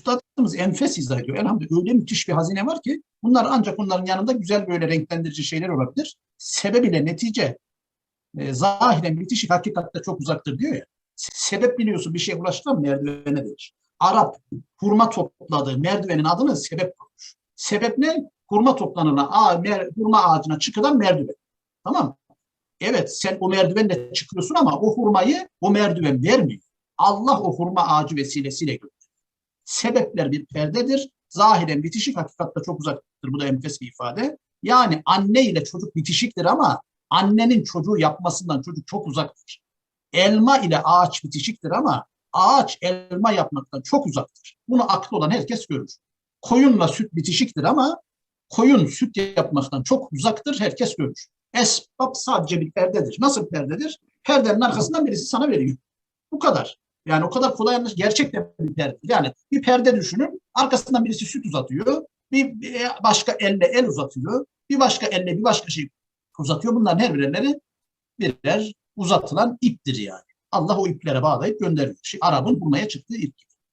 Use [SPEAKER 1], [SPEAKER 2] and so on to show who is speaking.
[SPEAKER 1] Üstadımız enfes izah ediyor. Elhamdülillah öyle müthiş bir hazine var ki bunlar ancak onların yanında güzel böyle renklendirici şeyler olabilir. Sebep ile netice e, zahiren bitişik hakikatte çok uzaktır diyor ya. Sebep biliyorsun bir şeye ulaştıran merdivene denir. Arap hurma topladığı merdivenin adını sebep koymuş. Sebep ne? Hurma toplanana, a, mer, hurma ağacına çıkılan merdiven. Tamam? Evet sen o merdivenle çıkıyorsun ama o hurmayı o merdiven vermiyor. Allah o hurma ağacı vesilesiyle gönderiyor. Sebepler bir perdedir. Zahiren bitişik hakikatte çok uzaktır. Bu da enfes bir ifade. Yani anne ile çocuk bitişiktir ama annenin çocuğu yapmasından çocuk çok uzaktır. Elma ile ağaç bitişiktir ama ağaç elma yapmaktan çok uzaktır. Bunu aklı olan herkes görür. Koyunla süt bitişiktir ama koyun süt yapmaktan çok uzaktır, herkes görür. Esbab sadece bir perdedir. Nasıl perdedir? Perdenin arkasından birisi sana veriyor. Bu kadar. Yani o kadar kolay yanlış. Gerçekten bir perde. Yani bir perde düşünün. Arkasından birisi süt uzatıyor. Bir, bir başka elle el uzatıyor. Bir başka elle bir başka şey uzatıyor. Bunların her birleri birer uzatılan iptir yani. Allah o iplere bağlayıp gönderiyor. Şey, Arap'ın bulmaya çıktığı gibi.